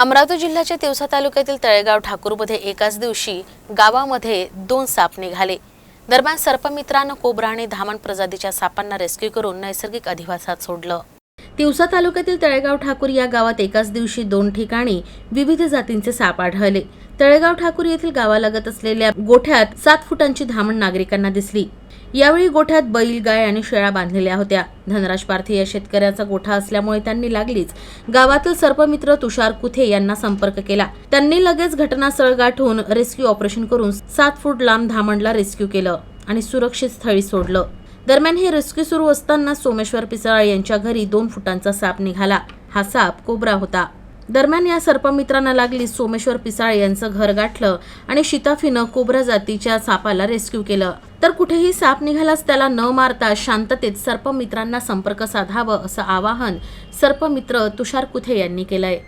अमरावती जिल्ह्याच्या तिवसा तालुक्यातील तळेगाव ठाकूरमध्ये एकाच दिवशी गावामध्ये दोन साप निघाले. दरम्यान सर्पमित्रानं कोब्रा आणि धामण प्रजातीच्या सापांना रेस्क्यू करून नैसर्गिक अधिवासात सोडलं. तिवसा तालुक्यातील तळेगाव ठाकूर या गावात एकाच दिवशी दोन ठिकाणी विविध जातींचे साप आढळले. तळेगाव ठाकूर येथील गावालगत असलेल्या गोठ्यात सात फुटांची धामण नागरिकांना दिसली. यावेळी गोठ्यात बैल गाय आणि शेळ्या बांधलेल्या होत्या. धनराज पार्थे या शेतकऱ्याचा गोठा असल्यामुळे त्यांनी लागलीच. गावातील सर्पमित्र तुषार कुथे यांना संपर्क केला. त्यांनी लगेच घटनास्थळ गाठून रेस्क्यू ऑपरेशन करून सात फूट लांब धामणला रेस्क्यू केलं आणि सुरक्षित स्थळी सोडलं. दरम्यान हे रेस्क्यू सुरू असताना सोमेश्वर पिसाळ यांच्या घरी दोन फुटांचा साप निघाला. हा साप कोबरा होता. दरम्यान या सर्पमित्रांना लागली सोमेश्वर पिसाळ यांचं घर गाठलं आणि शिताफीनं कोबरा जातीच्या सापाला रेस्क्यू केलं. तर कुठेही साप निघालाच त्याला न मारता शांततेत सर्पमित्रांना संपर्क साधावं असं आवाहन सर्पमित्र तुषार कुथे यांनी केलंय.